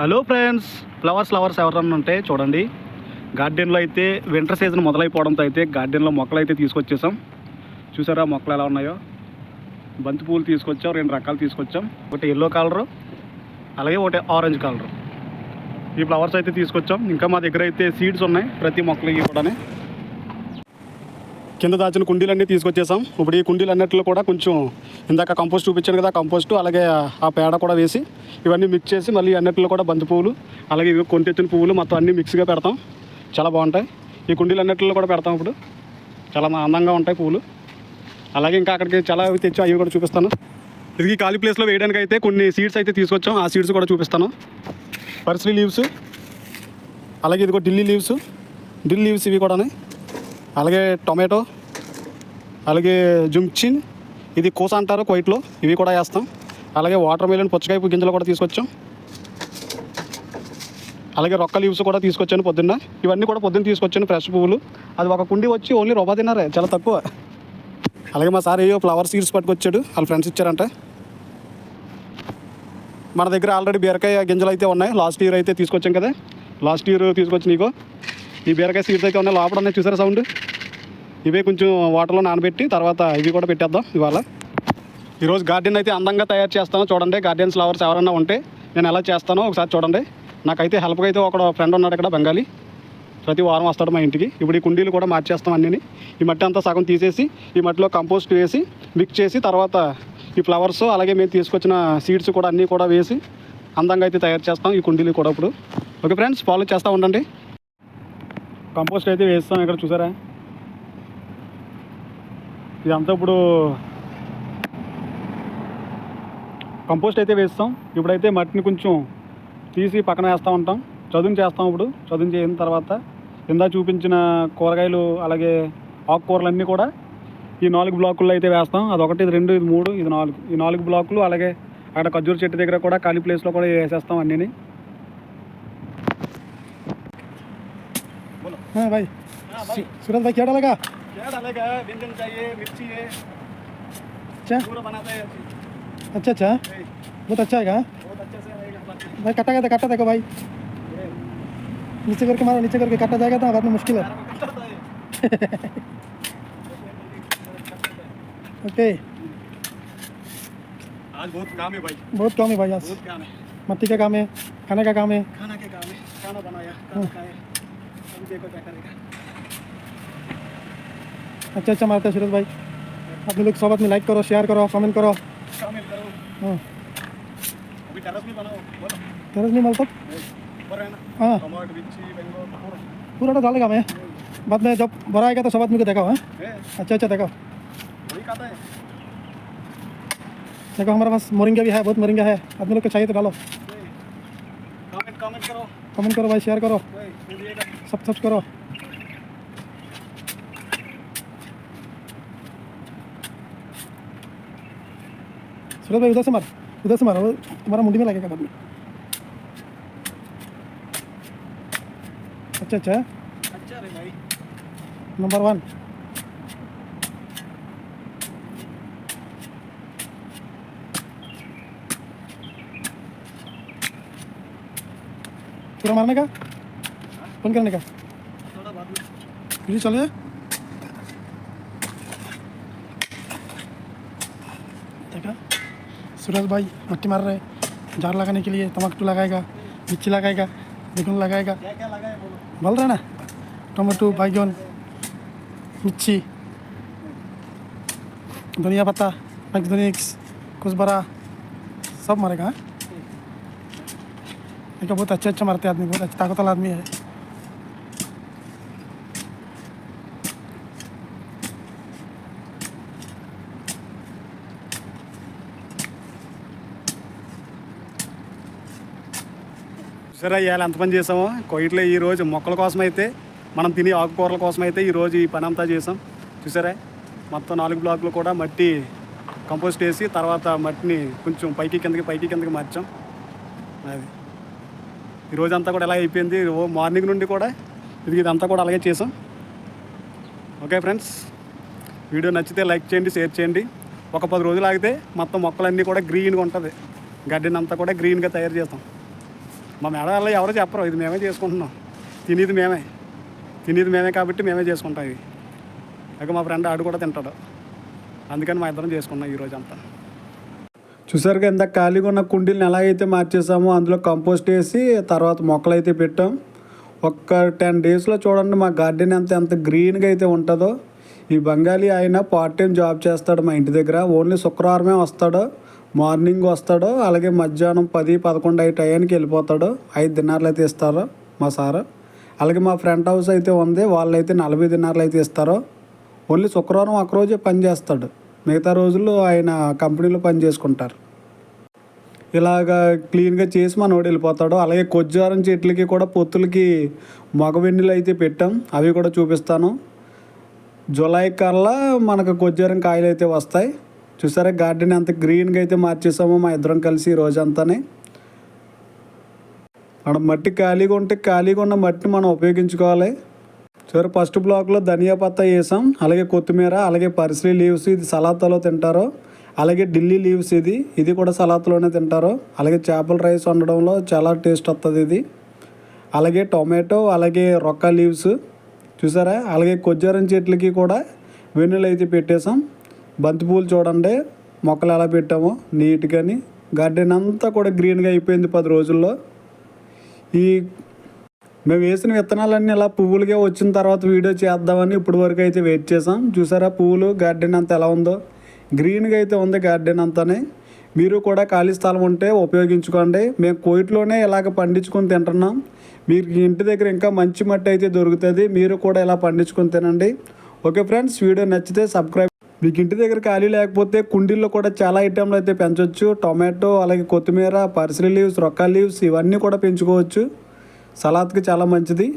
Hello friends flowers flowers ఎవరన్నా ఉంటే చూడండి. గార్డెన్లో అయితే వింటర్ సీజన్ మొదలైపోవడంతో అయితే గార్డెన్లో మొక్కలు అయితే తీసుకొచ్చేసాం. చూసారా మొక్కలు ఎలా ఉన్నాయో? బంతి పూలు తీసుకొచ్చాం రెండు రకాలు తీసుకొచ్చాం. ఒకటి ఎల్లో కలరు అలాగే ఒకటి ఆరెంజ్ కలరు ఈ ఫ్లవర్స్ అయితే తీసుకొచ్చాం. ఇంకా మా దగ్గర అయితే సీడ్స్ ఉన్నాయి. ప్రతి మొక్కలకి కూడా కింద దాచిన కుండీలన్నీ తీసుకొచ్చేసాం. ఇప్పుడు ఈ కుండీలు అన్నిటిలో కూడా కొంచెం ఇందాక కంపోస్ట్ చూపించాను కదా కంపోస్ట్ అలాగే ఆ పేడ కూడా వేసి ఇవన్నీ మిక్స్ చేసి మళ్ళీ అన్నిటిలో కూడా బంతి పువ్వులు అలాగే ఇవి కొంతెత్తిన పువ్వులు మొత్తం అన్నీ మిక్స్గా పెడతాం. చాలా బాగుంటాయి. ఈ కుండీలు అన్నిటిలో కూడా పెడతాం ఇప్పుడు. చాలా అందంగా ఉంటాయి పువ్వులు. అలాగే ఇంకా అక్కడికి చాలా తెచ్చి అవి కూడా చూపిస్తాను. ఇది ఖాళీ ప్లేస్లో వేయడానికి అయితే కొన్ని సీడ్స్ అయితే తీసుకొచ్చాం. ఆ సీడ్స్ కూడా చూపిస్తాను. పర్సలీ లీవ్స్ అలాగే ఇదిగో ఢిల్లీ లీవ్స్ ఢిల్లీ లీవ్స్ ఇవి కూడా అలాగే టొమాటో అలాగే జుంచిన్ ఇది కూస అంటారు కొయిట్లో. ఇవి కూడా వేస్తాం. అలాగే వాటర్ మిలన్ పుచ్చకాయ గింజలు కూడా తీసుకొచ్చాం. అలాగే రొక్క లీవ్స్ కూడా తీసుకొచ్చాను పొద్దున్న. ఇవన్నీ కూడా పొద్దున్న తీసుకొచ్చాను ఫ్రెష్ పువ్వులు. అది ఒక కుండి వచ్చి ఓన్లీ రూపా తిన్నారే చాలా తక్కువ. అలాగే మా సార్ ఏయో ఫ్లవర్ సీడ్స్ పట్టుకొచ్చాడు. వాళ్ళ ఫ్రెండ్స్ ఇచ్చారంట. మన దగ్గర ఆల్రెడీ బీరకాయ గింజలు అయితే ఉన్నాయి. లాస్ట్ ఇయర్ అయితే తీసుకొచ్చాం కదా. లాస్ట్ ఇయర్ తీసుకొచ్చి నీకు ఈ బీరకాయ సీడ్స్ అయితే ఉన్నాయి. లోపల ఉన్నాయి. చూసారా సౌండ్ ఇవే కొంచెం వాటర్లో నానబెట్టి తర్వాత ఇవి కూడా పెట్టేద్దాం ఇవాళ. ఈరోజు గార్డెన్ అయితే అందంగా తయారు చేస్తాను. చూడండి గార్డెన్స్ ఫ్లవర్స్ ఎవరైనా ఉంటే నేను ఎలా చేస్తానో ఒకసారి చూడండి. నాకైతే హెల్ప్గా అయితే ఒక ఫ్రెండ్ ఉన్నాడు ఇక్కడ బెంగాలీ. ప్రతి వారం వస్తాడు మా ఇంటికి. ఇప్పుడు ఈ కుండీలు కూడా మార్చేస్తాం అన్నీ ఈ మట్టి అంతా సగం తీసేసి ఈ మట్టిలో కంపోస్ట్ వేసి మిక్స్ చేసి తర్వాత ఈ ఫ్లవర్స్ అలాగే మేము తీసుకొచ్చిన సీడ్స్ కూడా అన్నీ కూడా వేసి అందంగా అయితే తయారు చేస్తాం ఈ కుండీలు కూడా ఇప్పుడు. ఓకే ఫ్రెండ్స్ ఫాలో చేస్తూ ఉండండి. కంపోస్ట్ అయితే వేస్తాం ఇక్కడ చూసారా? ఇదంతా ఇప్పుడు కంపోస్ట్ అయితే వేస్తాం. ఇప్పుడైతే మట్టిని కొంచెం తీసి పక్కన వేస్తూ ఉంటాం. చదును చేస్తాం ఇప్పుడు. చదును చేసిన తర్వాత ఇందా చూపించిన కూరగాయలు అలాగే ఆకుకూరలు అన్నీ కూడా ఈ నాలుగు బ్లాకుల్లో అయితే వేస్తాం. అదొకటి ఇది రెండు ఇది మూడు ఇది నాలుగు. ఈ నాలుగు బ్లాకులు అలాగే అక్కడ ఖర్జూరు చెట్టు దగ్గర కూడా ఖాళీ ప్లేస్లో కూడా వేసేస్తాం అన్నీ हाँ भाई। सु- सूरज भाई क्या डालेगा मिर्ची है। अच्छा। पूरा बनाता है अच्छा अच्छा। बहुत अच्छा है बहुत अच्छे से भाई कटा गया था कटा देखो भाई। नीचे करके मारो नीचे करके काटा जाएगा था बाद में मुश्किल है। ओके। आज बहुत काम है भाई। बहुत काम है भाई आज। बहुत काम है। मट्टी का काम है खाने का काम है। खाना के काम है। खाना बनाया खाना खाए अभी देखो क्या करेगा? अच्छा अच्छा मारते सूरज भाई। अपने लोग सोबत में लाइक करो शेयर करो कमेंट करो। करो। हाँ। अभी टेरस भी बनाओ बोलो। तरस नहीं मतलब ऊपर है ना। हाँ। टमाटर मिर्ची बैंगन पूरा। पूरा तो डालेगा मैं। बाद में जब बड़ा आएगा तो सब आदमी को देखा हाँ। अच्छा अच्छा देखो। देखो हमारे पास मोरिंगा भी है बहुत मोरिंगा है। आदमी लोग को चाहिए तो डालो। कमेंट कमेंट करो। कमेंट करो भाई शेयर करो। सब सब करो सूरज भाई, उधर से मार, उधर से मारो तुम्हारा मुंडी में लगेगा बाद में? अच्छा अच्छा। अच्छा रे भाई नंबर वन पूरा मारने का? बंद करने का। में चले देखा? सूरज भाई मट्टी मार रहे जार लगाने के लिए तमाकू लगाएगा, मिर्ची लगाएगा, बेगुन लगाएगा। बोलो रहे ना? टमाटो, बैगन, मिर्ची, धनिया पत्ता मैक्सोनिक्स कुसबरा, सब मारेगा हाँ? देखो बहुत अच्छा अच्छा मारते आदमी, बहुत अच्छा ताकतवाला आदमी है। సరే ఇవాళ ఎంత పని చేసామో? కొయిట్లో ఈ రోజు మొక్కల కోసం అయితే మనం తినే ఆకుకూరల కోసం అయితే ఈ ఈ పని అంతా చేసాం. చూసారా? మొత్తం నాలుగు బ్లాకులు కూడా మట్టి కంపోస్ట్ వేసి తర్వాత మట్టిని కొంచెం పైకి కిందకి పైకి కిందకి మార్చాం. అది. ఈరోజు అంతా కూడా ఎలా అయిపోయింది? ఓ మార్నింగ్ నుండి కూడా ఇది ఇదంతా కూడా అలాగే చేసాం. ఓకే ఫ్రెండ్స్ వీడియో నచ్చితే లైక్ చేయండి షేర్ చేయండి. ఒక పది రోజులు ఆగితే మొత్తం మొక్కలన్నీ కూడా గ్రీన్గా ఉంటుంది. గడ్డినంతా అంతా కూడా గ్రీన్గా తయారు చేస్తాం. మా మేడం ఎవరో చెప్పరు ఇది మేమే చేసుకుంటున్నాం. తినేది మేమే. తినేది మేమే కాబట్టి మేమే చేసుకుంటాం ఇది. ఇక మా ఫ్రెండ్ ఆడు కూడా తింటాడు. అందుకని మా ఇద్దరం చేసుకున్నాం ఈరోజు అంతా. చూసారుగా ఇంత ఖాళీగా ఉన్న కుండీలను అయితే మార్చేసామో అందులో కంపోస్ట్ వేసి తర్వాత మొక్కలు అయితే పెట్టాం. ఒక్క టెన్ డేస్లో చూడండి మా గార్డెన్ ఎంత ఎంత గ్రీన్గా అయితే ఉంటుందో. ఈ బెంగాలీ ఆయన పార్ట్ టైం జాబ్ చేస్తాడు మా ఇంటి దగ్గర. ఓన్లీ శుక్రవారమే వస్తాడు. మార్నింగ్ వస్తాడు అలాగే మధ్యాహ్నం పది పదకొండు అయ్యే టయానికి వెళ్ళిపోతాడు ఐదు దినార్లు అయితే ఇస్తారు మా సారు. అలాగే మా ఫ్రెండ్ హౌస్ అయితే ఉంది వాళ్ళైతే నలభై దినార్లు అయితే ఇస్తారు. ఓన్లీ శుక్రవారం ఒకరోజే పని చేస్తాడు. మిగతా రోజుల్లో ఆయన కంపెనీలో పని చేసుకుంటారు. ఇలాగా క్లీన్గా చేసి మనోడు వెళ్ళిపోతాడు. అలాగే కొజ్జారం చెట్లకి కూడా పొత్తులకి మగవెన్నెలు అయితే పెట్టాం అవి కూడా చూపిస్తాను. జూలై కల్లా మనకు కొజ్జారం కాయలు అయితే వస్తాయి. చూసారా? గార్డెన్ ఎంత గ్రీన్గా అయితే మార్చేసామో మా ఇద్దరం కలిసి రోజంతానే. మట్టి ఖాళీగా ఉంటే ఖాళీగా ఉన్న మట్టిని మనం ఉపయోగించుకోవాలి. సరే ఫస్ట్ బ్లాక్లో ధనియా పత్తా వేసాం. అలాగే కొత్తిమీర అలాగే పర్సలీ లీవ్స్ ఇది సలాతాలో తింటారు. అలాగే ఢిల్లీ లీవ్స్ ఇది ఇది కూడా సలాతలోనే తింటారు. అలాగే చేపల రైస్ వండడంలో చాలా టేస్ట్ వస్తుంది ఇది. అలాగే టొమాటో అలాగే రొక్క లీవ్స్. చూసారా? అలాగే కొజ్జారం చెట్లకి కూడా వెన్నులు అయితే పెట్టేసాం. బంతిపూలు చూడండి. మొక్కలు ఎలా పెట్టామో నీట్గాని. గార్డెన్ అంతా కూడా గ్రీన్గా అయిపోయింది పది రోజుల్లో. ఈ మేము వేసిన విత్తనాలన్నీ ఇలా పువ్వులుగా వచ్చిన తర్వాత వీడియో చేద్దామని ఇప్పటి వరకు అయితే వెయిట్ చేసాం చూసారా పువ్వులు గార్డెన్ అంతా ఎలా ఉందో? గ్రీన్గా అయితే ఉంది గార్డెన్ అంతానే. మీరు కూడా ఖాళీ స్థలం ఉంటే ఉపయోగించుకోండి. మేము కోయిట్లోనే ఇలాగ పండించుకొని తింటున్నాం. మీరు ఇంటి దగ్గర ఇంకా మంచి మట్టి అయితే దొరుకుతుంది. మీరు కూడా ఇలా పండించుకొని తినండి. ఓకే ఫ్రెండ్స్ వీడియో నచ్చితే సబ్స్క్రైబ్ మీకు ఇంటి దగ్గర ఖాళీ లేకపోతే కుండీల్లో కూడా చాలా ఐటెంలు అయితే పెంచవచ్చు టొమాటో అలాగే కొత్తిమీర పర్సరీ లీవ్స్ రొక్క లీవ్స్ ఇవన్నీ కూడా పెంచుకోవచ్చు. సలాద్కి చాలా మంచిది.